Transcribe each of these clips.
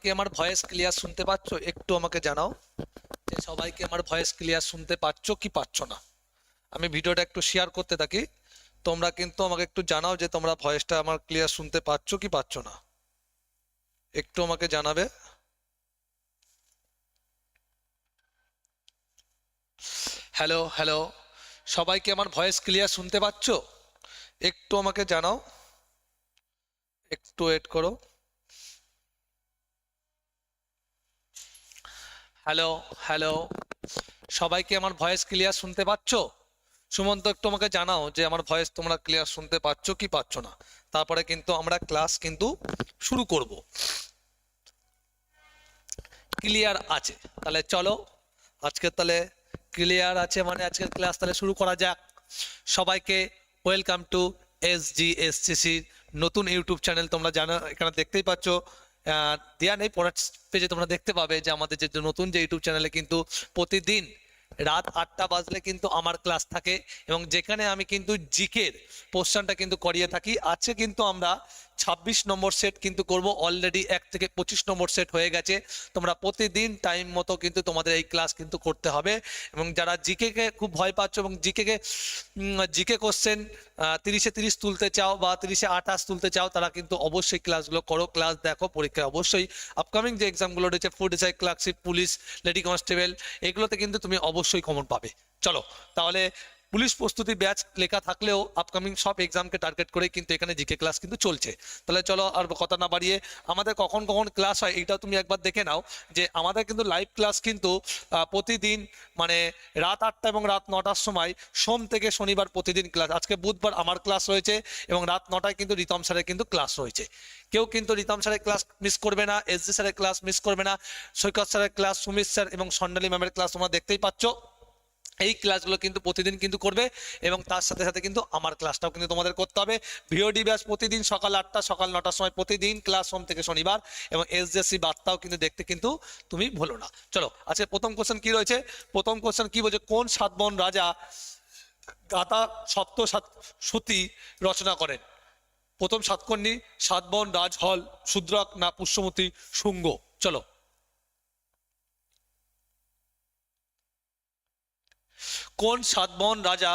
কি আমার voice clear শুনতে পাচ্ছ? একটু আমাকে জানাও যে সবাইকে আমার ভয়েস ক্লিয়ার শুনতে পাচ্ছ কি পাচ্ছ না? আমি ভিডিওটা একটু শেয়ার করতে থাকি। তোমরা কিন্তু আমাকে একটু জানাও যে তোমরা ভয়েসটা আমার ক্লিয়ার শুনতে পাচ্ছ কি পাচ্ছ না? একটু আমাকে জানাবে। হ্যালো হ্যালো সবাইকে আমার ভয়েস ক্লিয়ার শুনতে পাচ্ছ? একটু আমাকে জানাও। একটু ওয়েট করো। হ্যালো হ্যালো সবাইকে আমার ভয়েস ক্লিয়ার শুনতে পাচ্ছ? সুমন্ত, একটু আমাকে জানাও যে আমার ভয়েস তোমরা ক্লিয়ার শুনতে পাচ্ছ কি পাচ্ছ না? তারপরে কিন্তু আমরা ক্লাস কিন্তু শুরু করব। ক্লিয়ার আছে। তাহলে চলো, আজকে তাহলে ক্লিয়ার আছে মানে আজকের ক্লাস তাহলে শুরু করা যাক। সবাইকে welcome to S G S নতুন ইউটিউব চ্যানেল তোমরা জানো, এখানে দেখতেই পাচ্ছ দেয়া নেই। পরের পেজে তোমরা দেখতে পাবে যে আমাদের যে নতুন যে ইউটিউব চ্যানেলে কিন্তু প্রতিদিন রাত আটটা বাজলে কিন্তু আমার ক্লাস থাকে এবং যেখানে আমি কিন্তু জিকের পোর্শনটা কিন্তু করিয়ে থাকি। আজকে কিন্তু আমরা ছাব্বিশ নম্বর সেট কিন্তু করব। অলরেডি এক থেকে পঁচিশ নম্বর সেট হয়ে গেছে। তোমরা প্রতিদিন টাইম মতো কিন্তু তোমাদের এই ক্লাস কিন্তু করতে হবে। এবং যারা জিকে কে খুব ভয় পাচ্ছ এবং জিকে কে জিকে কোশ্চেন তিরিশে তিরিশ তুলতে চাও বা তিরিশে আঠাশ তুলতে চাও, তারা কিন্তু অবশ্যই ক্লাসগুলো করো। ক্লাস দেখো, পরীক্ষায় অবশ্যই আপকামিং যে এক্সামগুলো রয়েছে food SI clerkship police lady constable এগুলোতে কিন্তু তুমি অবশ্যই কমন পাবে। চলো তাহলে পুলিশ প্রস্তুতি ব্যাচ লেখা থাকলেও আপকামিং সব এক্সামকে টার্গেট করে কিন্তু এখানে জিকে ক্লাস কিন্তু চলছে। তাহলে চলো আর কথা না বাড়িয়ে, আমাদের কখন কখন ক্লাস হয় এইটাও তুমি একবার দেখে নাও যে আমাদের কিন্তু লাইভ ক্লাস কিন্তু প্রতিদিন মানে রাত আটটা এবং রাত নটার সময় সোম থেকে শনিবার প্রতিদিন ক্লাস আজকে বুধবার আমার ক্লাস রয়েছে এবং রাত নটায় কিন্তু রিতম স্যারের কিন্তু ক্লাস রয়েছে। কেউ কিন্তু রিতম স্যারের ক্লাস মিস করবে না এস জি স্যারের ক্লাস মিস করবে না, সৈকত স্যারের ক্লাস সুমিত স্যার এবং সন্ডালী ম্যামের ক্লাস তোমরা দেখতেই পাচ্ছ। এই ক্লাসগুলো কিন্তু প্রতিদিন কিন্তু করবে এবং তার সাথে সাথে কিন্তু আমার ক্লাসটাও কিন্তু তোমাদের করতে হবে। ভিওডি ব্যাচ প্রতিদিন সকাল আটটা, সকাল নটার সময় প্রতিদিন ক্লাস সোম থেকে শনিবার এবং এসজেসি বার্তাও কিন্তু দেখতে কিন্তু তুমি ভুলো না। চলো, আজকে প্রথম কোশ্চেন কি রয়েছে? প্রথম কোশ্চেন কি বলছে, কোন সাতবন রাজা গাথা সপ্ত সাত সতী রচনা করেন? প্রথম সাতকর্ণী সাতবন রাজহল শূদ্রক না পুষ্যমতী, শুঙ্গ। চলো। কোন সাতবন রাজা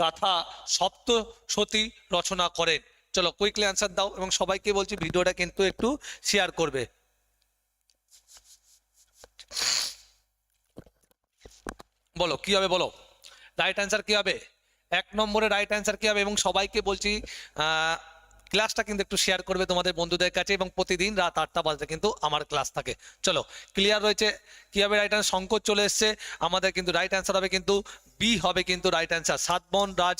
গাথা সপ্ত সতী রচনা করেন? চলো কুইকলি অ্যান্সার দাও এবং সবাইকে বলছি ভিডিওটা কিন্তু একটু শেয়ার করবে। বলো, কি হবে বলো? রাইট অ্যান্সার কি হবে? এক নম্বরে রাইট অ্যান্সার কি হবে? এবং সবাইকে বলছি ক্লাসটা কিন্তু একটু শেয়ার করবে তোমাদের বন্ধুদের কাছে এবং প্রতিদিন রাত আটটা বাজতে কিন্তু আমার ক্লাস থাকে। চলো ক্লিয়ার রয়েছে? কি হবে রাইট অ্যান্সার সংকট চলে এসছে। আমাদের কিন্তু রাইট অ্যান্সার হবে কিন্তু বি হবে কিন্তু রাইট অ্যান্সার সাতবন রাজ,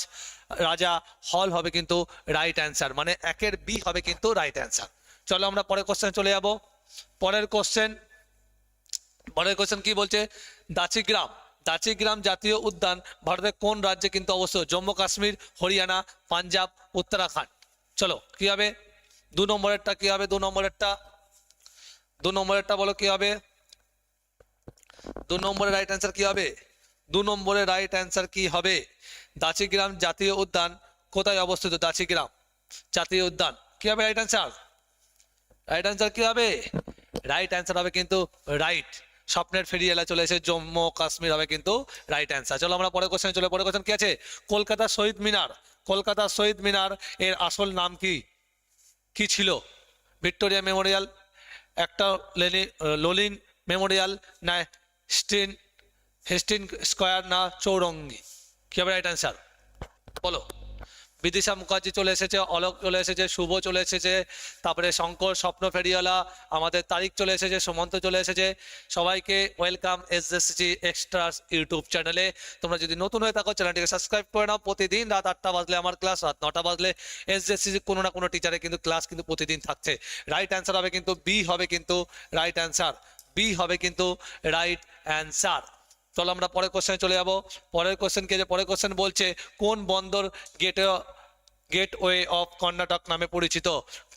রাজা হল হবে কিন্তু রাইট অ্যান্সার মানে একের বি হবে কিন্তু রাইট অ্যান্সার চলো, আমরা পরের কোশ্চেন চলে যাব। পরের কোশ্চেন পরের কোশ্চেন কি বলছে? দাচিগ্রাম। দাচিগ্রাম জাতীয় উদ্যান, ভারতের কোন রাজ্যে কিন্তু অবস্থিত? জম্মু কাশ্মীর হরিয়ানা, পাঞ্জাব, উত্তরাখণ্ড। চলো, কি হবে? দু নম্বরেরটা কি হবে? দু নম্বরেরটা? দু নম্বরেরটা বলো, কি হবে? দু নম্বরের রাইট অ্যান্সার কি হবে? দু নম্বরের রাইট অ্যান্সার কি হবে? দাচিগ্রাম জাতীয় উদ্যান কোথায় অবস্থিত? দাচিগ্রাম জাতীয় উদ্যান। কি হবে রাইট অ্যান্সার রাইট অ্যান্সার কি হবে? রাইট অ্যান্সার হবে কিন্তু রাইট স্বপ্নের ফেরি এলা চলে এসে জম্মু কাশ্মীর হবে কিন্তু রাইট অ্যান্সার চলো, আমরা পরের কোশ্চেন চলে, পরের কোশ্চেন কি আছে? কলকাতা শহীদ মিনার। কলকাতা শহীদ মিনার এর আসল নাম কি? কি ছিল? ভিক্টোরিয়া মেমোরিয়াল, একটা লেনি, লোলিন মেমোরিয়াল, না স্টিন হেস্টিন স্কোয়ার, না চৌরঙ্গি? কি হবে রাইট অ্যান্সার বলো। বিদিশা মুখার্জি চলে এসেছে, অলোক চলে এসেছে, শুভ চলে এসেছে, তারপরে শঙ্কর, স্বপ্ন ফেরিওয়ালা, আমাদের তারিখ চলে এসেছে, সুমন্ত চলে এসেছে। সবাইকে welcome S S G extra YouTube চ্যানেলে তোমরা যদি নতুন হয়ে থাকো চ্যানেলটিকে সাবস্ক্রাইব করে নাও। প্রতিদিন রাত আটটা বাজলে আমার ক্লাস রাত নটা বাজলে এস এস সি কোনো না কোনো টিচারে কিন্তু ক্লাস কিন্তু প্রতিদিন থাকছে। রাইট অ্যান্সার হবে কিন্তু বি হবে কিন্তু রাইট অ্যান্সার বি হবে কিন্তু রাইট অ্যান্সার চলো আমরা পরের কোশ্চেনে চলে যাব। পরের কোশ্চেন কে যে পরের কোশ্চেন বলছে, কোন বন্দর গেটে গেটওয়ে অফ কর্ণাটক নামে পরিচিত?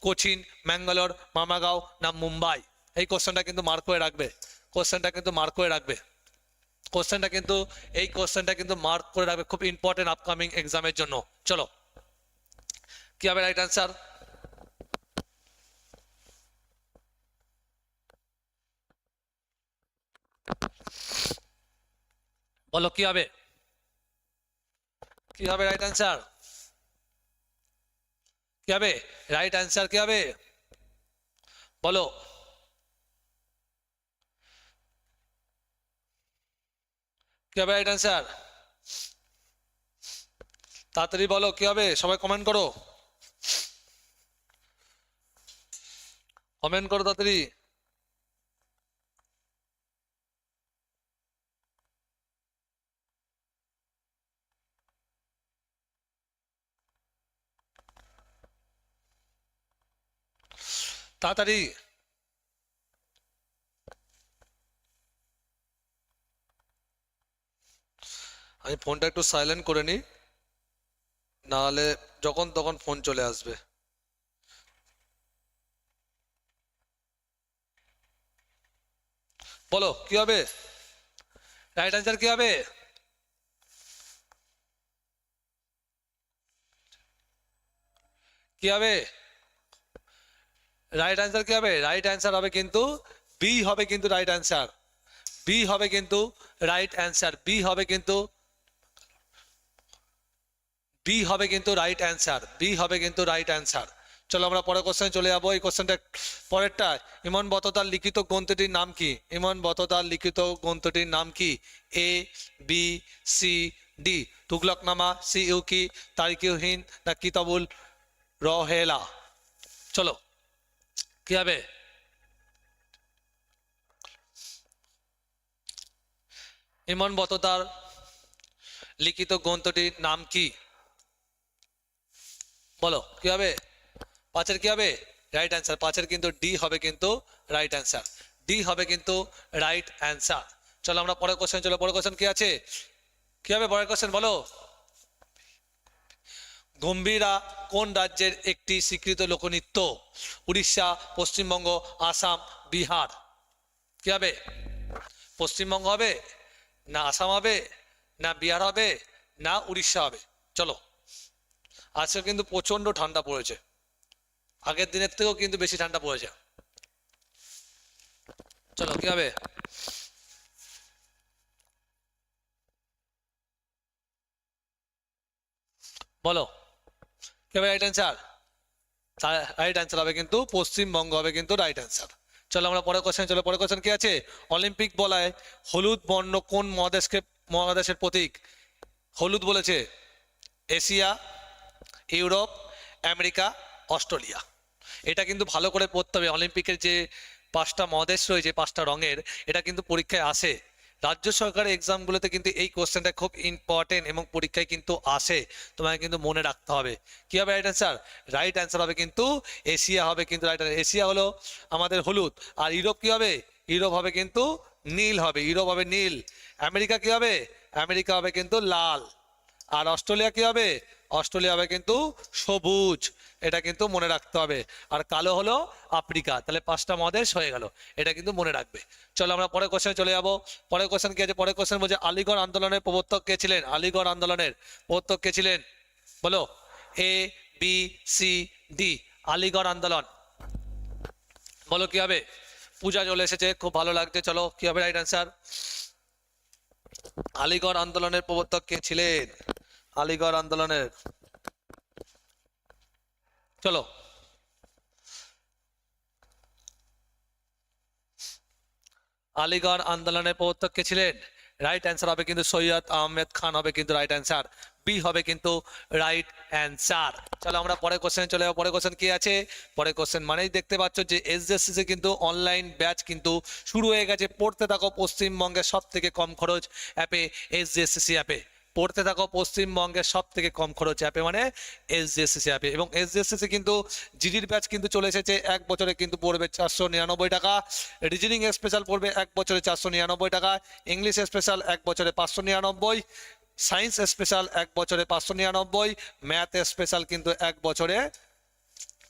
কোচিন, ম্যাঙ্গালোর, মামাগাঁও না মুম্বাই? এই কোশ্চেনটা কিন্তু মার্ক করে রাখবে। কোশ্চেনটা কিন্তু মার্ক করে রাখবে। কোশ্চেনটা কিন্তু, এই কোশ্চেনটা কিন্তু মার্ক করে রাখবে খুব ইম্পর্টেন্ট আপকামিং এক্সামের জন্য। চলো। কি হবে রাইট অ্যান্সার বলো, কি হবে? কি হবে রাইট অ্যান্সার কি হবে? রাইট অ্যান্সার কি হবে? বলো। কি হবে রাইট অ্যান্সার তাড়াতাড়ি বলো, কি হবে? সবাই কমেন্ট করো। কমেন্ট করো তাড়াতাড়ি। তাড়াতাড়ি। আমি ফোনটা একটু সাইলেন্ট করে নিই, নাহলে যখন তখন ফোন চলে আসবে। বলো, কি হবে? রাইট অ্যান্সার কি হবে? কি হবে? রাইট অ্যান্সার কি হবে? রাইট অ্যান্সার হবে কিন্তু বি হবে কিন্তু রাইট অ্যান্সার বি হবে কিন্তু রাইট অ্যান্সার বি হবে কিন্তু বি হবে কিন্তু রাইট অ্যান্সার বি হবে কিন্তু রাইট অ্যান্সার চলো আমরা পরের কোশ্চেনে চলে যাব। এই কোশ্চেনটা পরেরটা, ইমন বততার লিখিত গ্রন্থটির নাম কি? ইমন বততার লিখিত গ্রন্থটির নাম কি? A B C D Tughlaqnama C, U, কি তারিকিউহীন না কিতাবুল রহেলা? চলো। কি হবে ইমন বততার লিখিত গ্রন্থটির নাম কি? বলো কি হবে পাঁচের কি হবে রাইট অ্যান্সার পাঁচের কিন্তু ডি হবে কিন্তু রাইট অ্যান্সার ডি হবে কিন্তু রাইট অ্যান্সার চলো আমরা পরের কোশ্চেন চলো, পরের কোশ্চেন কি আছে? কি হবে পরের কোশ্চেন বলো। গম্ভীরা কোন রাজ্যের একটি স্বীকৃত লোকনৃত্য? উড়িষ্যা, পশ্চিমবঙ্গ, আসাম, বিহার। কি হবে? পশ্চিমবঙ্গ হবে? না আসাম হবে? না বিহার হবে? না উড়িষ্যা হবে? চলো। আজকে কিন্তু প্রচণ্ড ঠান্ডা পড়েছে। আগের দিনের থেকেও কিন্তু বেশি ঠান্ডা পড়েছে। চলো, কি হবে? বলো। কি রাইট অ্যান্সার রাইট অ্যান্সার হবে কিন্তু পশ্চিমবঙ্গ, হবে কিন্তু রাইট অ্যান্সার চলো আমরা পরের কোশ্চেন চলো পরের কোশ্চেন কি আছে? অলিম্পিক বলায় হলুদ বর্ণ কোন মহাদেশকে, মহাদেশের প্রতীক? হলুদ বলেছে এশিয়া, ইউরোপ, আমেরিকা, অস্ট্রেলিয়া। এটা কিন্তু ভালো করে পড়তে হবে। অলিম্পিকের যে পাঁচটা মহাদেশ রয়েছে, পাঁচটা রঙের, এটা কিন্তু পরীক্ষায় আসে। রাজ্য সরকারের এক্সামগুলোতে কিন্তু এই কোশ্চেনটা খুব ইম্পর্টেন্ট এবং পরীক্ষায় কিন্তু আসে। তোমাকে কিন্তু মনে রাখতে হবে। কি হবে রাইট অ্যান্সার রাইট অ্যান্সার হবে কিন্তু এশিয়া হবে কিন্তু রাইট এশিয়া হলো আমাদের হলুদ। আর ইউরোপ কি হবে? ইউরোপ হবে কিন্তু নীল হবে। ইউরোপ হবে নীল। আমেরিকা কি হবে? আমেরিকা হবে কিন্তু লাল। আর অস্ট্রেলিয়া কি হবে? অস্ট্রেলিয়া হবে কিন্তু সবুজ, এটা কিন্তু মনে রাখতে হবে। আর কালো হলো আফ্রিকা, তাহলে পাঁচটা মহাদেশ হয়ে গেল, এটা কিন্তু মনে রাখবে। চলো আমরা পরের কোশ্চেনে চলে যাব। পরের কোশ্চেন কি আছে? পরের কোশ্চেন বলছে, আলিগড় আন্দোলনের প্রবর্তক কে ছিলেন? আলিগড় আন্দোলনের প্রবর্তক কে ছিলেন? বলো A B C D Aligarh আন্দোলন। বলো, কি হবে? পূজা চলে এসেছে, খুব ভালো লাগছে। চলো, কি হবে রাইট অ্যান্সার আলিগড় আন্দোলনের প্রবর্তক কে ছিলেন? আলিগড় আন্দোলনের। চলো। আলিগড় আন্দোলনের প্রবর্তক কে ছিলেন। রাইট অ্যান্সার হবে কিন্তু সৈয়দ আহমেদ খান, হবে কিন্তু রাইট অ্যান্সার বি হবে কিন্তু রাইট অ্যান্সার চলো আমরা পরে কোশ্চেন চলে যাব। পরে কোশ্চেন কি আছে? পরের কোশ্চেন মানেই দেখতে পাচ্ছ যে এসএসসি কিন্তু অনলাইন ব্যাচ কিন্তু শুরু হয়ে গেছে। পড়তে থাকো পশ্চিমবঙ্গের সব থেকে কম খরচ অ্যাপে এসজিএসসি অ্যাপে পড়তে থাকো পশ্চিমবঙ্গের সব থেকে কম খরচ অ্যাপে মানে এসজিএসসি অ্যাপে। এবং এসজিএসসি কিন্তু জিডির ব্যাচ কিন্তু চলে এসেছে, এক বছরে কিন্তু পড়বে চারশো নিরানব্বই টাকা। রিজনিং স্পেশাল পড়বে এক বছরে চারশো নিরানব্বই টাকা। ইংলিশ স্পেশাল এক বছরে পাঁচশো নিরানব্বই। সায়েন্স স্পেশাল এক বছরে পাঁচশো নিরানব্বই। ম্যাথ স্পেশাল কিন্তু এক বছরে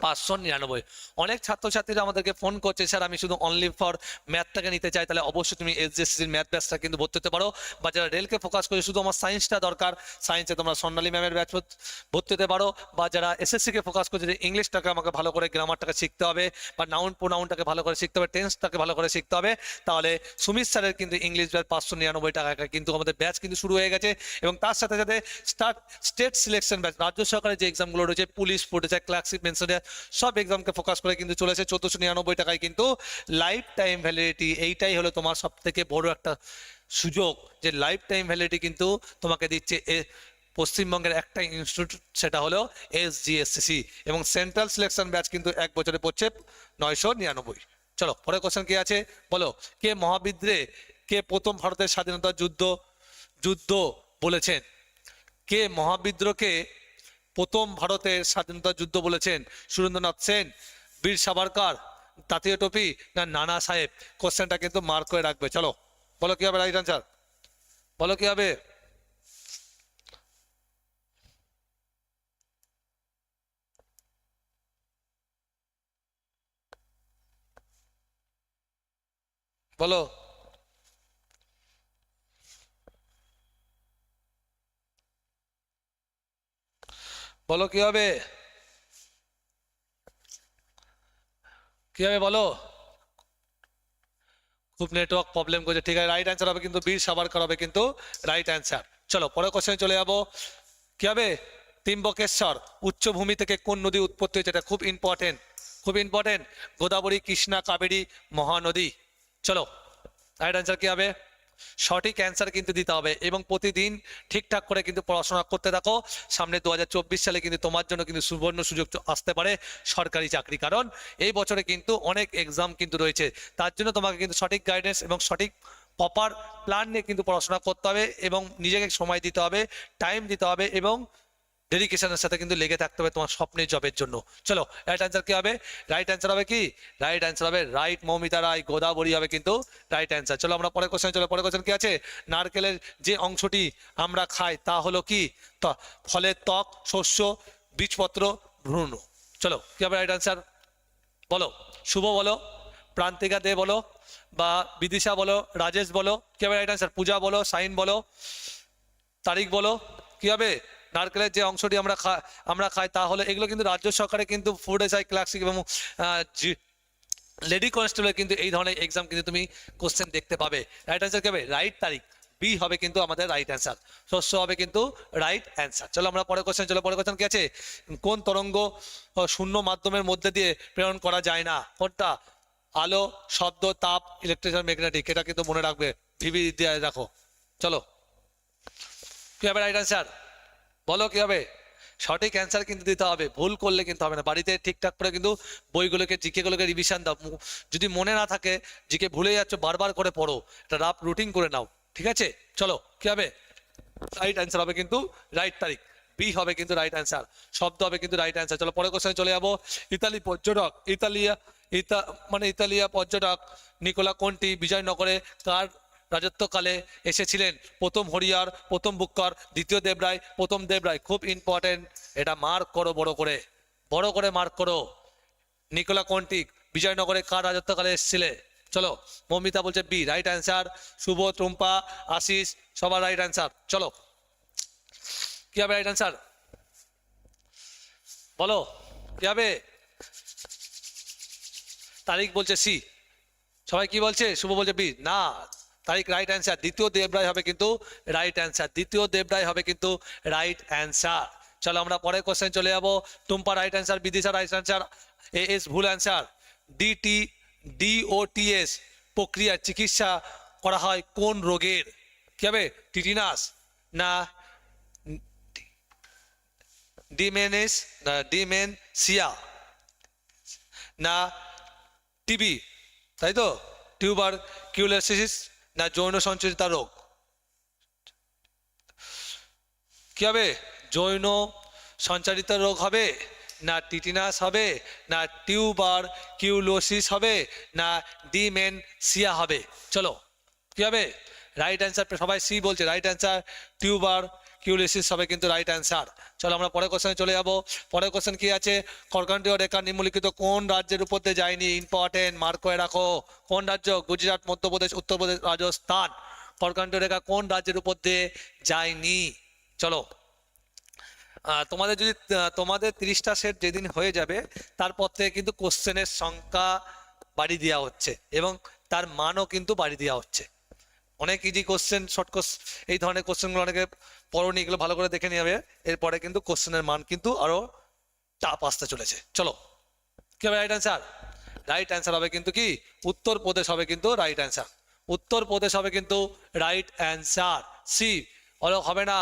পাঁচশো নিরানব্বই। অনেক ছাত্রছাত্রীরা আমাদেরকে ফোন করছে, স্যার, আমি শুধু অনলি ফর ম্যাথটাকে নিতে চাই, তাহলে অবশ্যই তুমি এসজিএসসির ম্যাথ ব্যাচটা কিন্তু ভর্তি হতে পারো। বা যারা রেলকে ফোকাস করে, শুধু আমার সায়েন্সটা দরকার সায়েন্সে তোমরা স্বর্ণালী ম্যামের ব্যাচ ভর্তি হতে পারো। বা যারা এসএসসিকে ফোকাস করছে, যে ইংলিশটাকে আমাকে ভালো করে গ্রামারটাকে শিখতে হবে, বা নাউন প্রোনাউনটাকে ভালো করে শিখতে হবে টেন্সটাকে ভালো করে শিখতে হবে, তাহলে সুমিত স্যারের কিন্তু ইংলিশ ব্যাচ পাঁচশো নিরানব্বই টাকা কিন্তু আমাদের ব্যাচ কিন্তু শুরু হয়ে গেছে। এবং তার সাথে সাথে স্টার্ট স্টেট সিলেকশন ব্যাচ রাজ্য সরকারের যে এক্সামগুলো রয়েছে, পুলিশ পড়েছে ক্লার্কশিপ মেনশনে সব এক্সামকে ফোকাস করে কিন্তু চলেছে চোদ্দোশো নিরানব্বই টাকায় কিন্তু লাইফ টাইম ভ্যালিডিটি এইটাই হলো তোমার সব থেকে বড় একটা সুযোগ যে লাইফ টাইম ভ্যালিডিটি কিন্তু তোমাকে দিচ্ছে পশ্চিমবঙ্গের একটা ইনস্টিটিউট সেটা হলো এস জিএসসিসি এবং সেন্ট্রাল সিলেকশন ব্যাচ কিন্তু এক বছরে পড়ছে নয়শো নিরানব্বই। চলো, পরের কোশ্চেন কি আছে? বলো, কে মহাবিদ্রে, কে প্রথম ভারতের স্বাধীনতা যুদ্ধ যুদ্ধ বলেছেন? কে মহাবিদ্রোহকে প্রথম ভারতের স্বাধীনতা যুদ্ধ বলেছেন সুরেন্দ্রনাথ সেন, বীর সাভারকার, তাঁতীয় টপি না নানা সাহেব? কোশ্চেনটা কিন্তু মার্ক করে রাখবে। চলো, বলো কি হবে রাইট আনসার বলো কি হবে? বলো। বলো, কি হবে? কি হবে বলো? খুব নেটওয়ার্ক প্রবলেম করছে। ঠিক আছে রাইট অ্যান্সার হবে কিন্তু বীর সাবারকর হবে কিন্তু রাইট অ্যান্সার চলো, পরের কোশ্চেনে চলে যাব। কি হবে? তিম্বকেশ্বর উচ্চভূমি থেকে কোন নদী উৎপত্তি হয়েছে? এটা খুব ইম্পর্টেন্ট খুব ইম্পর্টেন্ট গোদাবরী, কৃষ্ণা, কাবেরী, মহানদী। চলো রাইট অ্যান্সার কি হবে? সঠিক অ্যান্সার কিন্তু দিতে হবে এবং প্রতিদিন ঠিকঠাক করে কিন্তু পড়াশোনা করতে থাকো। সামনে দু হাজার চব্বিশ সালে কিন্তু তোমার জন্য কিন্তু সুবর্ণ সুযোগ আসতে পারে সরকারি চাকরি। কারণ এই বছরে কিন্তু অনেক এক্সাম কিন্তু রয়েছে। তার জন্য তোমাকে কিন্তু সঠিক গাইডেন্স এবং সঠিক প্রপার প্ল্যান নিয়ে কিন্তু পড়াশোনা করতে হবে এবং নিজেকে সময় দিতে হবে টাইম দিতে হবে এবং ডেডিকেশনের সাথে কিন্তু লেগে থাকতে হবে তোমার স্বপ্নের জবের জন্য। চলো রাইট অ্যান্সার কি হবে? রাইট অ্যান্সার হবে কি? রাইট অ্যান্সার হবে রাইট মৌমিতা রায়, গোদাবরী হবে কিন্তু রাইট অ্যান্সার চলো, আমরা পরের কোশ্চেন চলো, পরের কোশ্চেন কি আছে? নারকেলের যে অংশটি আমরা খাই তা হলো কি? ফলের ত্বক, শস্য, বীজপত্র, ভ্রূণ। চলো, কি হবে রাইট অ্যান্সার বলো, শুভ বলো, প্রান্তিকা দে বলো, বা বিদিশা বলো, রাজেশ বলো, কি হবে রাইট অ্যান্সার পূজা বলো, সাইন বলো, তারিখ বলো, কি হবে? নারকেলের যে অংশটি আমরা আমরা খাই তা হলো এগুলো কিন্তু রাজ্য সরকারে কিন্তু ফুড এসআই ক্লাসিক এবং লেডি কনস্টেবলের কিন্তু এই ধরনের এক্সাম কিন্তু তুমি কোশ্চেন দেখতে পাবে। রাইট অ্যান্সার কি হবে? রাইট তারিখ। বি হবে কিন্তু আমাদের রাইট অ্যান্সার শস্য হবে কিন্তু রাইট অ্যান্সার চলো আমরা পরে কোশ্চেন চলো পরে কোশ্চেন কি আছে? কোন তরঙ্গ শূন্য মাধ্যমের মধ্যে দিয়ে প্রেরণ করা যায় না? কোনটা? আলো, শব্দ, তাপ ইলেকট্রিশিয়ান ম্যাগনেটিক এটা কিন্তু মনে রাখবে। ভিবি দিয়ে রাখো। চলো। কি হবে রাইট অ্যান্সার বলো কি হবে সঠিক অ্যান্সার কিন্তু দিতে হবে, ভুল করলে কিন্তু হবে না। বাড়িতে ঠিকঠাক করে কিন্তু বইগুলোকে জিকে গুলোকে রিভিশন দাও যদি মনে না থাকে, জিকে ভুলে যাচ্ছ, বারবার করে পড়ো। একটা রাফ রুটিন করে নাও, ঠিক আছে? চলো কি হবে রাইট অ্যান্সার হবে কিন্তু রাইট তারিখ। বি হবে কিন্তু রাইট অ্যান্সার শব্দ হবে কিন্তু রাইট অ্যান্সার চলো, পরের কোশ্চেনে চলে যাব। ইতালি পর্যটক, ইতালিয়া, ইতা মানে ইতালিয়া পর্যটক, নিকোলা কোনটি? বিজয়নগরে কার রাজত্বকালে এসেছিলেন প্রথম হরিয়ার, প্রথম বুক্কর, দ্বিতীয় দেবরায়, প্রথম দেবরায়। খুব ইম্পর্টেন্ট এটা মার্ক করো, বড় করে। বড় করে মার্ক করো। নিকোলা কন্টিক বিজয়নগরে কার রাজত্বকালে এসেছিলে? চলো, মমিতা বলছে B right answer Shubho, Tumpa, Ashis, সবার রাইট অ্যান্সার চলো। কি হবে রাইট অ্যান্সার বলো, কি হবে? তারিখ বলছে সি সবাই কি বলছে? শুভ বলছে বি না তারিখ রাইট অ্যান্সার দ্বিতীয় দেবরায় হবে কিন্তু রাইট অ্যান্সার দ্বিতীয় দেবরায় হবে কিন্তু রাইট অ্যান্সার চলো আমরা পরের কোশ্চেন চলে যাব। Tumpa right answer Bidisha right answer A S ভুল অ্যান্সার ডিটি ডিওটিএস প্রক্রিয়া, চিকিৎসা করা হয় কোন রোগের? কি হবে? টিটিনাস না ডিমেনেস, না ডিমেনসিয়া না টিবি, তাই তো? টিউবার কিউলাসিস না যৌন সঞ্চারিতা রোগ? কি হবে যৌন সঞ্চারিত রোগ হবে, না টিটিনাস হবে, না টিউবার কিউলোসিস হবে, না ডিমেনসিয়া হবে? চলো কি হবে রাইট অ্যান্সার সবাই সি বলছে রাইট অ্যান্সার টিউবার কিউলিসিস হবে কিন্তু রাইট অ্যান্সার চলো আমরা পরের কোশ্চেনে চলে যাব। পরের কোশ্চেন কি আছে? কর্কান্তীয় রেখা নিম্নলিখিত কোন রাজ্যের উপর দিয়ে যায়নি? ইম্পর্টেন্ট মার্ক করে রাখো। কোন রাজ্য? গুজরাট মধ্যপ্রদেশ, উত্তরপ্রদেশ, রাজস্থান। কর্কান্তীয় রেখা কোন রাজ্যের উপর দিয়ে যায়নি? চলো। তোমাদের যদি তোমাদের তিরিশটা সেট যেদিন হয়ে যাবে, তারপর থেকে কিন্তু কোশ্চেনের সংখ্যা বাড়ি দেওয়া হচ্ছে এবং তার মানও কিন্তু বাড়ি দেওয়া হচ্ছে। অনেক ইজি কোশ্চেন শর্ট কোশ্চ এই ধরনের কোশ্চেনগুলো অনেকে পড়নি, এগুলো ভালো করে দেখে নেবে এরপরে কিন্তু কোশ্চেনের মান কিন্তু আরও চাপ আসতে চলেছে। চলো, কি হবে রাইট অ্যান্সার রাইট অ্যান্সার হবে কিন্তু কি? উত্তর প্রদেশ হবে কিন্তু রাইট অ্যান্সার উত্তর প্রদেশ হবে কিন্তু রাইট অ্যান্সার সি অলোক হবে না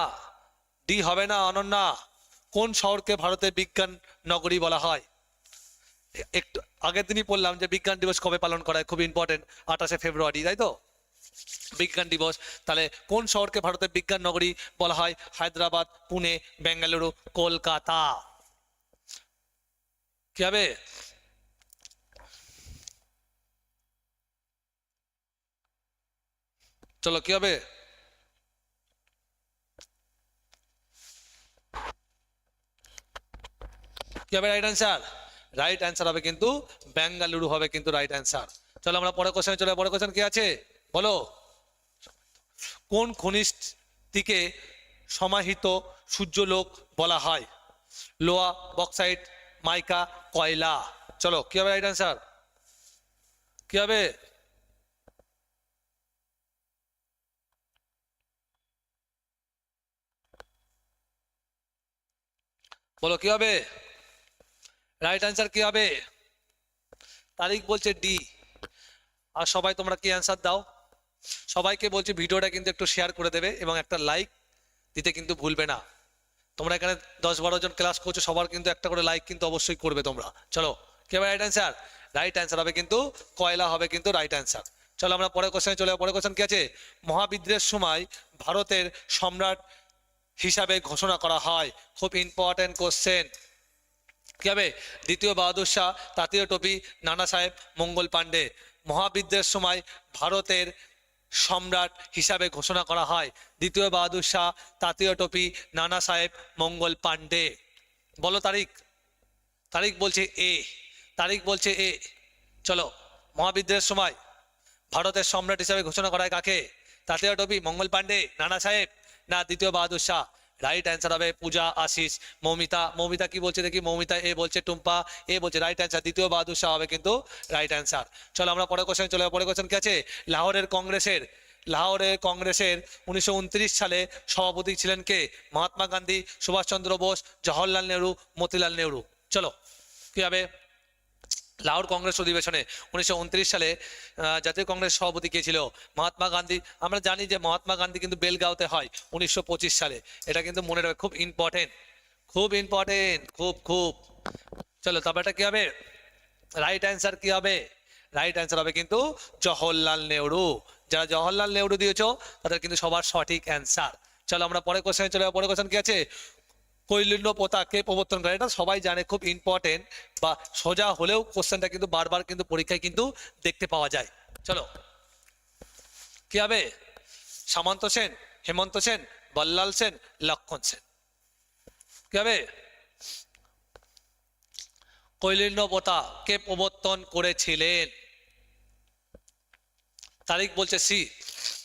ডি হবে না, অনন্যা। কোন শহরকে ভারতের বিজ্ঞান নগরী বলা হয়? একটু আগের দিনই বললাম যে বিজ্ঞান দিবস কবে পালন করা হয়, খুব ইম্পর্টেন্ট আঠাশে ফেব্রুয়ারি, তাই তো? বিজ্ঞান দিবস। তাহলে কোন শহরকে ভারতের বিজ্ঞান নগরী বলা হয়? হায়দ্রাবাদ, পুনে, বেঙ্গালুরু, কলকাতা। কি হবে? চলো, কি হবে? কি হবে রাইট অ্যান্সার রাইট অ্যান্সার হবে কিন্তু, বেঙ্গালুরু হবে কিন্তু রাইট অ্যান্সার চলো, আমরা পরে কোশ্চেনে চলে পরে কোশ্চেন কি আছে? বলো। কোন খনিজটিকে সমাহিত সূর্যলোক বলা হয়? লোয়া বক্সাইট, মাইকা, কয়লা। চলো, কি হবে রাইট অ্যান্সার কি হবে? বলো, কি হবে? রাইট অ্যান্সার কি হবে? তারিখ বলছে ডি আর সবাই তোমরা কি অ্যান্সার দাও? সবাইকে বলছি ভিডিওটা কিন্তু একটু শেয়ার করে দেবে এবং একটা লাইক দিতে কিন্তু ভুলবে না। তোমরা এখানে দশ বারো জন ক্লাস করছ, সবার কিন্তু একটা করে লাইক কিন্তু অবশ্যই করবে তোমরা। চলো, কি রাইট অ্যান্সার রাইট অ্যান্সার হবে কিন্তু কয়লা, হবে কিন্তু রাইট অ্যান্সার চলো, আমরা পরের কোশ্চেনে চলে। পরের কোশ্চেন কি আছে? মহাবিদ্রের সময় ভারতের সম্রাট হিসাবে ঘোষণা করা হয়। খুব ইম্পর্টেন্ট কোশ্চেন কি হবে? দ্বিতীয় বাহাদুর শাহ, তাঁতীয় টপি, নানা সাহেব, মঙ্গল পাণ্ডে। মহাবিদ্রের সময় ভারতের সম্রাট হিসাবে ঘোষণা করা হয়। দ্বিতীয় বাহাদুর শাহ তাঁতীয় টপি নানা সাহেব, মঙ্গল পাণ্ডে। বলো তারিখ। তারিখ বলছে এ। তারিখ বলছে এ। চলো মহাবিদ্রের সময়। ভারতের সম্রাট হিসাবে ঘোষণা করা হয় কাকে? তাঁতীয় টপি, মঙ্গল পাণ্ডে, নানা সাহেব, না দ্বিতীয় বাহাদুর শাহ রাইট অ্যান্সার হবে পূজা, আশিস, মৌমিতা। মৌমিতা কি বলছে দেখি? মৌমিতা এ বলছে, টুম্পা এ বলছে রাইট অ্যান্সার দ্বিতীয় বাহাদুর শাহ হবে কিন্তু রাইট অ্যান্সার চলো আমরা পরের কোশ্চেন চলে। পরের কোশ্চেন কি আছে? লাহোরের কংগ্রেসের। লাহোরের কংগ্রেসের উনিশশো উনত্রিশ সালে সভাপতি ছিলেন কে? মহাত্মা গান্ধী, সুভাষচন্দ্র বোস, জওহরলাল নেহরু, মতিলাল নেহরু। চলো, কি হবে? লাহোর কংগ্রেস অধিবেশনে উনিশশো উনত্রিশ সালে জাতীয় কংগ্রেস সভাপতি কে ছিল? মহাত্মা গান্ধী। আমরা জানি যে মহাত্মা গান্ধী কিন্তু বেলগাঁওতে হয় উনিশশো পঁচিশ সালে। এটা কিন্তু মনে রাখবে খুব ইম্পর্টেন্ট খুব ইম্পর্টেন্ট খুব খুব। চলো, তবে এটা কি হবে? রাইট অ্যান্সার কি হবে? রাইট অ্যান্সার হবে কিন্তু জওহরলাল নেহরু। যারা জওহরলাল নেহরু দিয়েছ, তাদের কিন্তু সবার সঠিক অ্যান্সার চলো, আমরা পরে কোশ্চেনে চলে। পরের কোশ্চেন কি আছে? কৈলিন্য প্রথা কে প্রবর্তন করে। এটা সবাই জানে, খুব ইম্পর্টেন্ট বা সোজা হলেও কোশ্চেনটা কিন্তু বারবার কিন্তু পরীক্ষায় কিন্তু দেখতে পাওয়া যায়। চলো। কি হবে? সামন্ত সেন, হেমন্ত সেন, বল্লাল সেন, লক্ষণ সেন। কি হবে? কৈলিন্য প্রথা কে প্রবর্তন করেছিলেন। তারিখ বলছে সি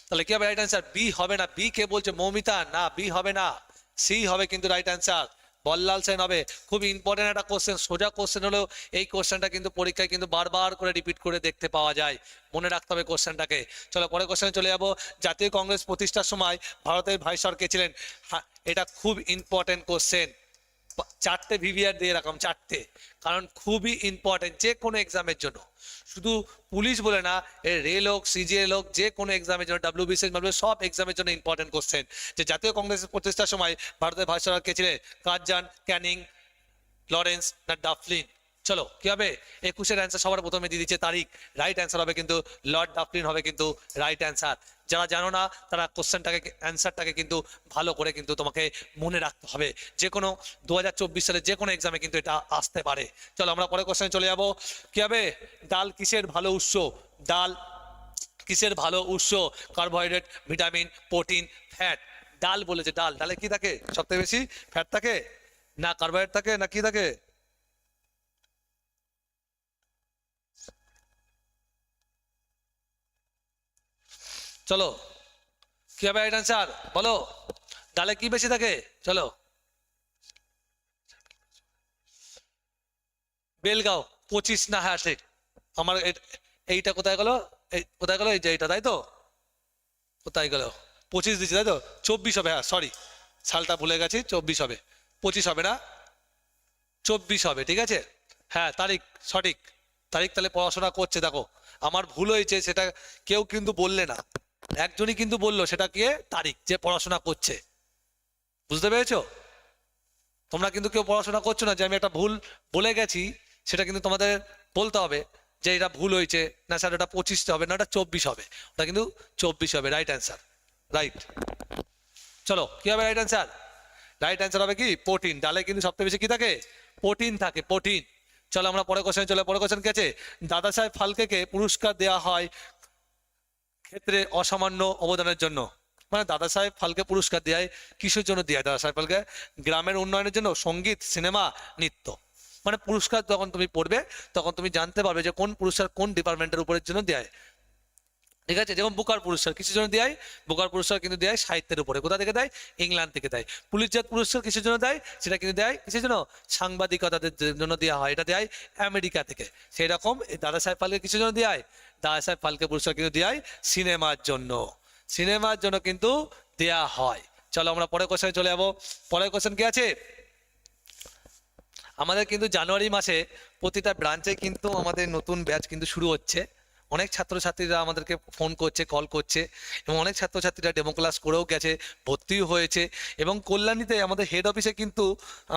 তাহলে কি হবে? রাইট অ্যান্সার বি হবে না। বি কে বলছে মৌমিতা। না বি হবে না। সি হবে কিন্তু রাইট অ্যান্সার বল্লাল সেন হবে। খুব ইম্পর্টেন্ট একটা কোশ্চেন সোজা কোশ্চেন হলেও এই কোশ্চেনটা কিন্তু পরীক্ষায় কিন্তু বারবার করে রিপিট করে দেখতে পাওয়া যায়। মনে রাখতে হবে কোশ্চেনটাকে চলো পরে কোশ্চেনে চলে যাব। জাতীয় কংগ্রেস প্রতিষ্ঠার সময় ভারতের ভাইসর কে ছিলেন? এটা খুব ইম্পর্টেন্ট কোশ্চেন চারটে ভিভিআর দিয়ে রাখলাম চারটে, কারণ খুবই ইম্পর্টেন্ট যে কোনো এক্সামের জন্য। শুধু পুলিশ বলে না রেল হোক সিজিএল হোক, যে কোনো এক্সামের জন্য ডাব্লিউ বিসিএস সব এক্সামের জন্য ইম্পর্টেন্ট কোশ্চেন যে জাতীয় কংগ্রেসের প্রতিষ্ঠার সময় ভারতের ভাষা কে ছিলেন? কারজান ক্যানিং, লরেন্স, না ডাফলিন। চলো, কি হবে? একুশের অ্যান্সার সবার প্রথমে দিয়ে দিচ্ছে তারিখ। রাইট অ্যান্সার হবে কিন্তু লর্ড ডাফলিন হবে কিন্তু রাইট অ্যান্সার যারা জানো না, তারা কোশ্চেনটাকে অ্যান্সারটাকে কিন্তু ভালো করে কিন্তু তোমাকে মনে রাখতে হবে। যে কোনো দু হাজার চব্বিশ সালে যে কোনো এক্সামে কিন্তু এটা আসতে পারে। চলো, আমরা পরে কোশ্চেনে চলে যাব। কি হবে? ডাল কিসের ভালো উৎস? ডাল কিসের ভালো উৎস? কার্বোহাইড্রেট ভিটামিন প্রোটিন ফ্যাট ডাল বলেছে, ডাল। ডালে কি থাকে? সবথেকে বেশি ফ্যাট থাকে? না কার্বোহাইড্রেট থাকে, না কি থাকে? চলো। কি হবে রাইট আনসার? বলো। ডালে কি বেশি থাকে? চলো। বেলগাঁও, পঁচিশ না হ্যাঁ ঠিক আমার এইটা কোথায় গেল? কোথায় গেল? এই যে এইটা, তাই তো? কোথায় গেল? পঁচিশ দিচ্ছি, তাই তো? চব্বিশ হবে হ্যাঁ সরি সালটা ভুলে গেছি, চব্বিশ হবে। পঁচিশ হবে না? চব্বিশ হবে, ঠিক আছে? হ্যাঁ তারিখ, সঠিক। তারিখ তাহলে পড়াশোনা করছে, দেখো। আমার ভুল হয়েছে, সেটা কেউ কিন্তু বললে না। একজনই কিন্তু বলল, সেটা কে? তারিখ, যে পড়াশোনা করছে। বুঝতে পেরেছ? তোমরা কিন্তু কেউ পড়াশোনা করছ না, যে আমি একটা ভুল বলে গেছি, সেটা কিন্তু তোমাদের বলতে হবে যে এটা ভুল হয়েছে। না স্যার ওটা পঁচিশ হবে, না ওটা চব্বিশ হবে। ওটা কিন্তু চব্বিশ হবে রাইট অ্যান্সার রাইট চলো, কি হবে রাইট অ্যান্সার রাইট অ্যান্সার হবে কি? প্রোটিন ডালে কিন্তু সবথেকে বেশি কি থাকে? প্রোটিন থাকে প্রোটিন চলো আমরা পরে কোশ্চেন চলে পরে কোশ্চেন আছে? দাদা সাহেব ফালকেকে পুরস্কার দেওয়া হয় ক্ষেত্রে অসামান্য অবদানের জন্য। মানে দাদা সাহেব ফালকে পুরস্কার দেয় কিসের জন্য দেয় দাদা সাহেব ফালকে? গ্রামের উন্নয়নের জন্য সংগীত, সিনেমা, নৃত্য। মানে পুরস্কার যখন তুমি পড়বে, তখন তুমি জানতে পারবে যে কোন পুরস্কার কোন ডিপার্টমেন্টের উপরের জন্য দেয় ঠিক আছে? যেমন বুকার পুরস্কার কিসের জন্য দেয়, বুকার পুরস্কার কিন্তু দেয় সাহিত্যের উপরে। কোথা থেকে দেয়? ইংল্যান্ড থেকে দেয়। পুলিশজাত পুরস্কার কিসের জন্য দেয়, সেটা কিন্তু দেয় কিসের জন্য সাংবাদিকতাদের জন্য দেওয়া হয়। এটা দেয় আমেরিকা থেকে। সেই রকম দাদা সাহেব ফালকে কিসের জন্য দেয়, দাদা সাহেব ফালকে পুরস্কার কিন্তু দেয় সিনেমার জন্য। সিনেমার জন্য কিন্তু দেয়া হয়। চলো আমরা পরের কোশ্চেনে চলে যাব। পরের কোশ্চেন কি আছে? আমাদের কিন্তু জানুয়ারি মাসে প্রতিটা ব্রাঞ্চে কিন্তু আমাদের নতুন ব্যাচ কিন্তু শুরু হচ্ছে। অনেক ছাত্রছাত্রীরা আমাদেরকে ফোন করছে কল করছে এবং অনেক ছাত্রছাত্রীরা ডেমো ক্লাস করেও গেছে, ভর্তিও হয়েছে এবং কল্যাণীতে আমাদের হেড অফিসে কিন্তু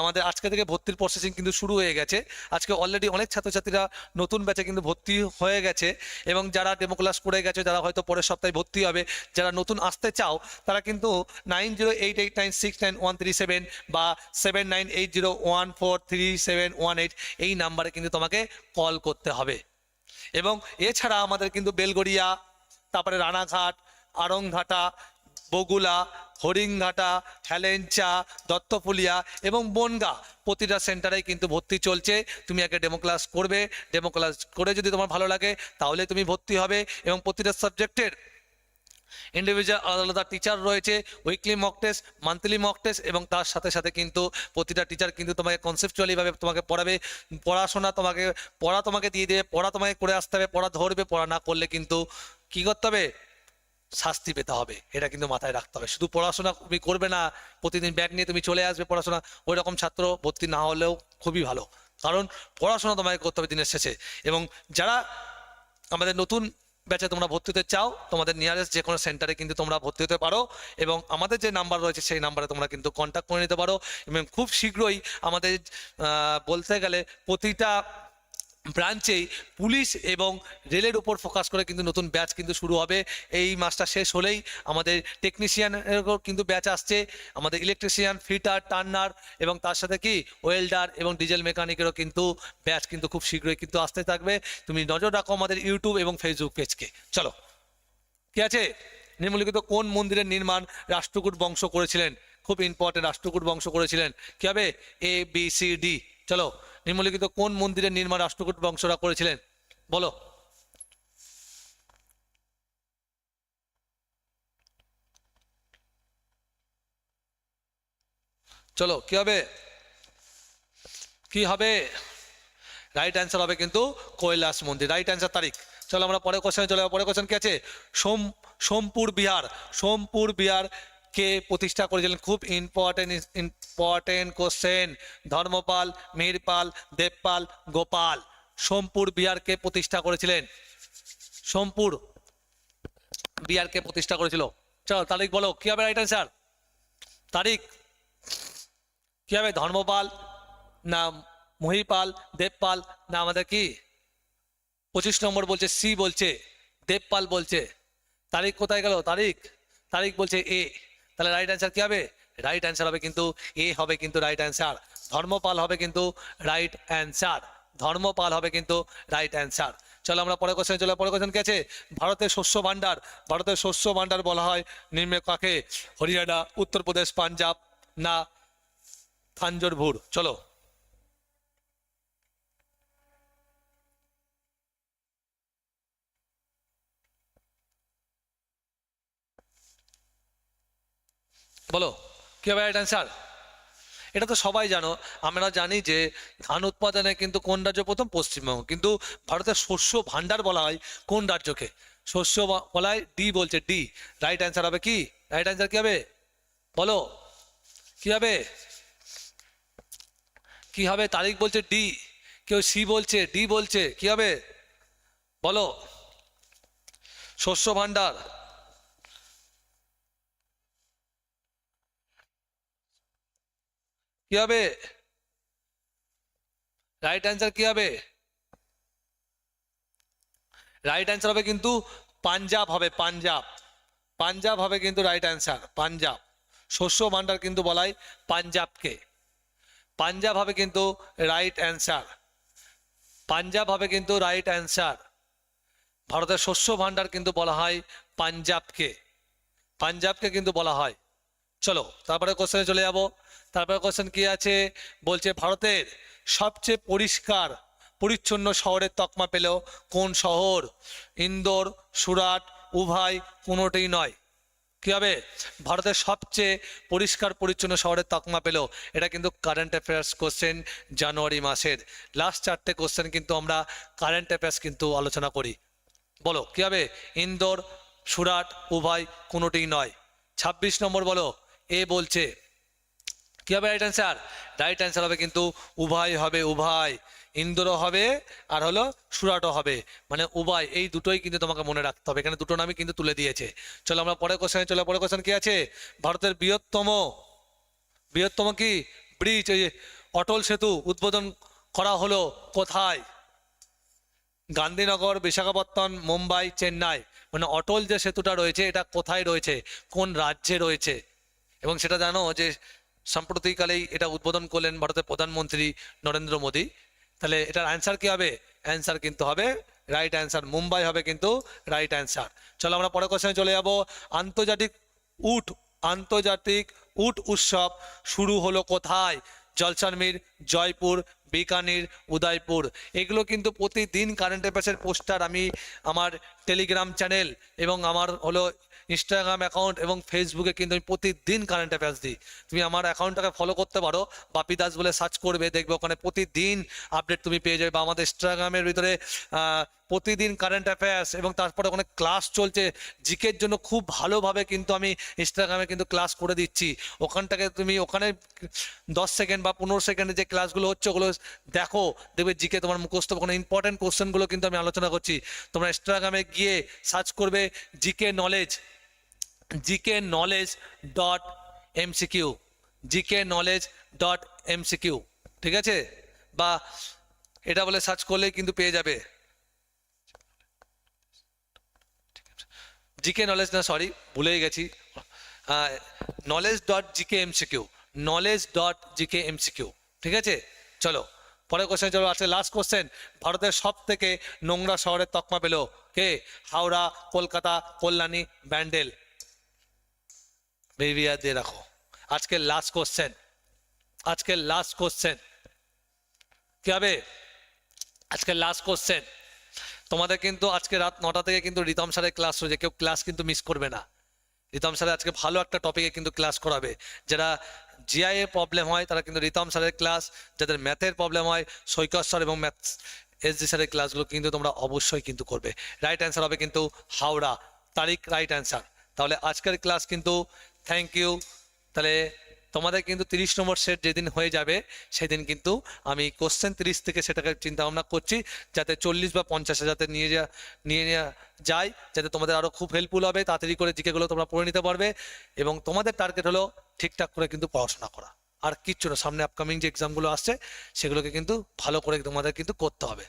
আমাদের আজকে থেকে ভর্তির প্রসেসিং কিন্তু শুরু হয়ে গেছে। আজকে অলরেডি অনেক ছাত্রছাত্রীরা নতুন ব্যাচে কিন্তু ভর্তি হয়ে গেছে এবং যারা ডেমো ক্লাস করে গেছে, যারা হয়তো পরের সপ্তাহে ভর্তি হবে, যারা নতুন আসতে চাও, তারা কিন্তু nine zero eight eight nine six nine one three seven বা seven nine eight zero one four three seven one eight এই নাম্বারে কিন্তু তোমাকে কল করতে হবে। এবং এছাড়া আমাদের কিন্তু বেলগড়িয়া, তারপরে রানাঘাট আরংঘাটা বগুলা হরিংঘাটা হ্যালেঞ্চা দত্তপুলিয়া এবং বনগা প্রতিটা সেন্টারে কিন্তু ভর্তি চলছে। তুমি আগে ডেমো ক্লাস করবে। ডেমো ক্লাস করে যদি তোমার ভালো লাগে, তাহলে তুমি ভর্তি হবে এবং প্রতিটা সাবজেক্টের ইন্ডিভিজুয়াল আলাদা আলাদা টিচার রয়েছে weekly mock test monthly mock test এবং তার সাথে সাথে কিন্তু প্রতিটা টিচার কিন্তু তোমাকে কনসেপচুয়ালিভাবে তোমাকে পড়াবে। পড়াশোনা তোমাকে, পড়া তোমাকে দিয়ে দেবে, পড়া তোমাকে করে আসতে হবে, পড়া ধরবে, পড়া না করলে কিন্তু কি করতে হবে? শাস্তি পেতে হবে, এটা কিন্তু মাথায় রাখতে হবে। শুধু পড়াশোনা তুমি করবে না, প্রতিদিন ব্যাগ নিয়ে তুমি চলে আসবে পড়াশোনা ওই রকম ছাত্র ভর্তি না হলেও খুবই ভালো। কারণ পড়াশোনা তোমাকে করতে হবে দিনের শেষে এবং যারা আমাদের নতুন ব্যাচে তোমরা ভর্তি হতে চাও, তোমাদের নিয়ারেস্ট যে কোনো সেন্টারে কিন্তু তোমরা ভর্তি হতে পারো এবং আমাদের যে নাম্বার রয়েছে সেই নাম্বারে তোমরা কিন্তু কন্ট্যাক্ট করে নিতে পারো এবং খুব শীঘ্রই আমাদের বলতে গেলে প্রতিটা ব্রাঞ্চেই পুলিশ এবং রেলের উপর ফোকাস করে কিন্তু নতুন ব্যাচ কিন্তু শুরু হবে। এই মাসটা শেষ হলেই আমাদের টেকনিশিয়ানেরও কিন্তু ব্যাচ আসছে, আমাদের ইলেকট্রিশিয়ান, ফিটার, টার্নার এবং তার সাথে কি ওয়েল্ডার এবং ডিজেল মেকানিকেরও কিন্তু ব্যাচ কিন্তু খুব শীঘ্রই কিন্তু আসতে থাকবে। তুমি নজর রাখো আমাদের ইউটিউব এবং ফেসবুক পেজকে। চলো, কি আছে? নিম্নলিখিত কোন মন্দিরের নির্মাণ রাষ্ট্রকূট বংশ করেছিলেন? খুব ইম্পর্টেন্ট রাষ্ট্রকূট বংশ করেছিলেন। কি হবে? এ বি সি ডি চলো নিম্নলিখিত কোন মন্দিরের নির্মাণ রাষ্ট্রকূট বংশরা করেছিলেন? বলো। চলো, কি হবে? কি হবে? রাইট অ্যান্সার হবে কিন্তু কৈলাস মন্দির। রাইট অ্যান্সার তারিখ। চলো আমরা পরে কোশ্চেনে চলে পরে কোশ্চেন কি আছে? সোম সোমপুর বিহার। সোমপুর বিহার কে প্রতিষ্ঠা করেছিলেন? খুব important important question Dharmapal, Mirpal, Devpal, Gopal. Sompur বিহারকে প্রতিষ্ঠা করেছিলেন? সোমপুর বিহারকে প্রতিষ্ঠা করেছিল? চলো, তারিখ বলো, কি হবে রাইট অ্যান্সার তারিখ? কি হবে? ধর্মপাল, না মহিপাল দেবপাল, না আমাদের কি? পঁচিশ নম্বর বলছে, সি বলছে, দেবপাল বলছে। তারিখ কোথায় গেল? তারিখ? তারিখ বলছে এ। তাহলে রাইট অ্যান্সার কি হবে? রাইট অ্যান্সার হবে কিন্তু এ হবে কিন্তু রাইট অ্যান্সার ধর্মপাল হবে কিন্তু রাইট অ্যান্সার ধর্মপাল হবে কিন্তু রাইট অ্যান্সার চলো আমরা পরে কোশ্চেন চলে পরে কোশ্চেন কে আছে? ভারতের শস্য ভাণ্ডার। ভারতের শস্য ভাণ্ডার বলা হয় নিম্নে কাকে? হরিয়ানা, উত্তরপ্রদেশ, পাঞ্জাব না থাঞ্জোরভুর চলো। বলো, কি হবে রাইট অ্যান্সার এটা তো সবাই জানো, আমরা জানি যে ধান উৎপাদনে কিন্তু কোন রাজ্য প্রথম? পশ্চিমবঙ্গ। কিন্তু ভারতের শস্য ভাণ্ডার বলা হয় কোন রাজ্যকে? শস্য বলা হয় ডি বলছে ডি রাইট অ্যান্সার হবে কি? রাইট অ্যান্সার কি হবে? বলো, কি হবে? কি হবে? তারিখ বলছে ডি কেউ সি বলছে ডি বলছে, কি হবে? বলো, শস্য ভাণ্ডার। হবে রাইট অ্যান্সার কি হবে রাইট অ্যান্সার হবে কিন্তু পাঞ্জাব হবে, পাঞ্জাব। পাঞ্জাব হবে কিন্তু রাইট অ্যান্সার পাঞ্জাব। শস্য ভাণ্ডার কিন্তু বলাই পাঞ্জাবকে। পাঞ্জাব হবে কিন্তু রাইট অ্যান্সার পাঞ্জাব হবে কিন্তু রাইট অ্যান্সার ভারতের শস্য ভাণ্ডার কিন্তু বলা হয় পাঞ্জাবকে। পাঞ্জাবকে কিন্তু বলা হয়। চলো, তারপরে কোশ্চেনে চলে যাব। তারপরে কোশ্চেন কি আছে? বলছে, ভারতের সবচেয়ে পরিষ্কার, পরিচ্ছন্ন শহরের তকমা পেল কোন শহর? ইন্দোর, সুরাট, উভয় কোনোটাই নয়। কি হবে? ভারতের সবচেয়ে পরিষ্কার, পরিচ্ছন্ন শহরের তকমা পেল। এটা কিন্তু কারেন্ট অ্যাফেয়ার্স কোশ্চেন জানুয়ারি মাসের। লাস্ট চারটে কোশ্চেন কিন্তু আমরা কারেন্ট অ্যাফেয়ার্স কিন্তু আলোচনা করি। বলো, কি হবে? ইন্দোর, সুরাট, উভয় কোনোটিই নয়। ছাব্বিশ নম্বর বলো, এ বলছে কি হবে রাইট অ্যান্সার রাইট অ্যান্সার হবে কিন্তু উভয় হবে, উভয়। ইন্দোরও হবে আর হলো সুরাটও হবে। মানে উভয়, এই দুটোই কিন্তু তোমাকে মনে রাখতে হবে। এখানে দুটো নামই কিন্তু তুলে দিয়েছে। চলো আমরা পরের কোশ্চেনে চলো পরের কোশ্চেন কি আছে? ভারতের বৃহত্তম বৃহত্তম কি? ব্রিজ, এই অটল সেতু উদ্বোধন করা হলো কোথায়? গান্ধীনগর, বিশাখাপত্তন, মুম্বাই, চেন্নাই। মানে অটল যে সেতুটা রয়েছে, এটা কোথায় রয়েছে? কোন রাজ্যে রয়েছে? এবং সেটা জানো যে সাম্প্রতিককালেই এটা উদ্বোধন করলেন ভারতের প্রধানমন্ত্রী নরেন্দ্র মোদী। তাহলে এটার অ্যান্সার কি হবে? অ্যান্সার কিন্তু হবে রাইট অ্যান্সার মুম্বাই হবে কিন্তু রাইট অ্যান্সার চলো আমরা পরের কোশ্চেনে চলে যাব। আন্তর্জাতিক উট আন্তর্জাতিক উট উৎসব শুরু হলো কোথায়? জলসানমির, জয়পুর, বিকানির, উদয়পুর। এগুলো কিন্তু প্রতিদিন কারেন্ট অ্যাফেয়ার্সের পোস্টার আমি আমার টেলিগ্রাম চ্যানেল এবং আমার হলো ইনস্টাগ্রাম অ্যাকাউন্ট এবং ফেসবুকে কিন্তু আমি প্রতিদিন কারেন্ট অ্যাফেয়ার্স দিই। তুমি আমার অ্যাকাউন্টটাকে ফলো করতে পারো, বাপি দাস বলে সার্চ করবে, দেখবে ওখানে প্রতিদিন আপডেট তুমি পেয়ে যাবে। বা আমাদের ইনস্টাগ্রামের ভিতরে প্রতিদিন কারেন্ট অ্যাফেয়ার্স এবং তারপরে ওখানে ক্লাস চলছে। জিকের জন্য খুব ভালোভাবে কিন্তু আমি ইনস্টাগ্রামে কিন্তু ক্লাস করে দিচ্ছি। ওখানটাকে তুমি ওখানে দশ সেকেন্ড বা পনেরো সেকেন্ডে যে ক্লাসগুলো হচ্ছে, ওগুলো দেখো, দেখবে জিকে তোমার মুখস্থ। ওখানে ইম্পর্টেন্ট কোশ্চেনগুলো কিন্তু আমি আলোচনা করছি। তোমরা ইনস্টাগ্রামে গিয়ে সার্চ করবে GK knowledge GK knowledge dot MCQ GK knowledge dot MCQ ঠিক আছে? বা এটা বলে সার্চ করলেই কিন্তু পেয়ে যাবে। জিকে নলেজ না সরি ভুলেই গেছি। Knowledge dot GK MCQ knowledge dot GK MCQ ঠিক আছে? চলো, পরের কোশ্চেন চলো আছে লাস্ট কোশ্চেন ভারতের সব থেকে নোংরা শহরের তকমা পেল কে? হাওড়া, কলকাতা, কল্যাণী, ব্যান্ডেল। বেরিয়া দিয়ে রাখো আজকের লাস্ট কোশ্চেন আজকের লাস্ট কোশ্চেন কি হবে আজকের লাস্ট কোশ্চেন তোমাদের কিন্তু আজকে রাত নটা থেকে কিন্তু রিতম স্যারের ক্লাস রয়েছে কেউ ক্লাস কিন্তু মিস করবে না। রিতম স্যার আজকে ভালো একটা টপিকে কিন্তু ক্লাস করাবে। যারা জিআই এর প্রবলেম হয়, তারা কিন্তু রিতম স্যারের ক্লাস যাদের ম্যাথের প্রবলেম হয়, সৈকত স্যার এবং ম্যাথস এসডি স্যারের ক্লাসগুলো কিন্তু তোমরা অবশ্যই কিন্তু করবে। রাইট অ্যান্সার হবে কিন্তু হাওড়া। তারিখ রাইট অ্যান্সার তাহলে আজকের ক্লাস কিন্তু থ্যাংক ইউ তাহলে তোমাদের কিন্তু তিরিশ নম্বর সেট যেদিন হয়ে যাবে, সেদিন কিন্তু আমি কোশ্চেন তিরিশ থেকে সেটাকে চিন্তা ভাবনা করছি, যাতে চল্লিশ বা পঞ্চাশে যাতে নিয়ে যা, নিয়ে নেওয়া যায়, যাতে তোমাদের আরও খুব হেল্পফুল হবে, তাড়াতাড়ি করে জিকেগুলো তোমরা পড়ে নিতে পারবে এবং তোমাদের টার্গেট হলো ঠিকঠাক করে কিন্তু পড়াশোনা করা। আর কিচ্ছু না, সামনে আপকামিং যে এক্সামগুলো আসছে, সেগুলোকে কিন্তু ভালো করে তোমাদের কিন্তু করতে হবে।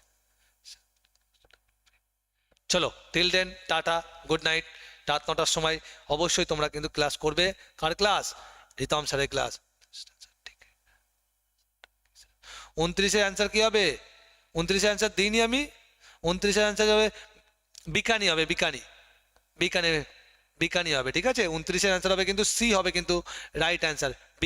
চলো till then tata good night রাত নটার সময় অবশ্যই তোমরা কিন্তু ক্লাস করবে। কার ক্লাস? রিতম স্যারের ক্লাস। উনত্রিশের অ্যান্সার কি হবে? উনত্রিশের অ্যান্সার দিইনি আমি। উনত্রিশের অ্যান্সার হবে? বিকানি হবে, বিকানি। বিকানি বিকানি হবে, ঠিক আছে? উনত্রিশের অ্যান্সার হবে কিন্তু সি হবে কিন্তু রাইট অ্যান্সার